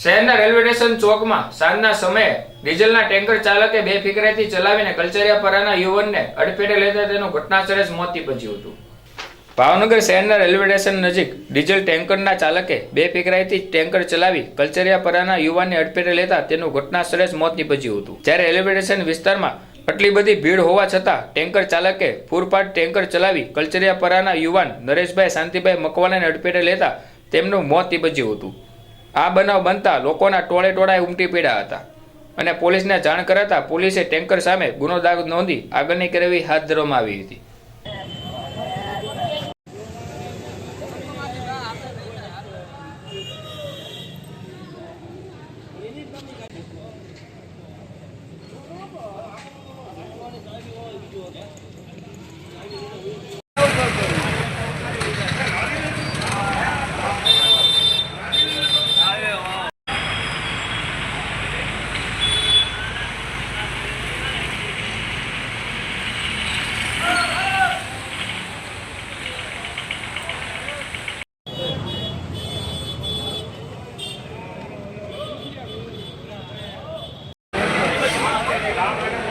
શહેરના railway station ચોકમાં સાંજના સમયે ડીઝલના ટેન્કર ચાલકે બે ફિકરેથી ચલાવીને કલચરિયાપરાના યુવાનને અડફેટે લેતા તેનું ઘટનાસ્થળે જ મોત નીપજ્યું હતું. ભાવનગર શહેરના રેલવે સ્ટેશન નજીક ડીઝલ ટેન્કરના ચાલકે બે ફિકરાઈથી ટેન્કર ચલાવી કલચરિયાપરાના યુવાનને અડફેટે લેતા તેનું ઘટનાસ્થળે જ મોત નીપજ્યું હતું. જ્યારે રેલવે સ્ટેશન વિસ્તારમાં આટલી બધી ભીડ હોવા છતાં ટેન્કર ચાલકે પૂરપાટ ટેન્કર ચલાવી કલચરિયાપરાના યુવાન નરેશભાઈ શાંતિભાઈ મકવાણાને અડફેટે લેતા તેમનું મોત નીપજ્યું હતું. આ બનાવ બનતા લોકોના ટોળે ટોળાએ ઉમટી પડ્યા હતા. અને પોલીસને જાણ કરાતા પોલીસે ટેન્કર સામે ગુનો દાગ નોંધી આગળની કાર્યવાહી હાથ ધરવામાં આવી હતી. Dominic.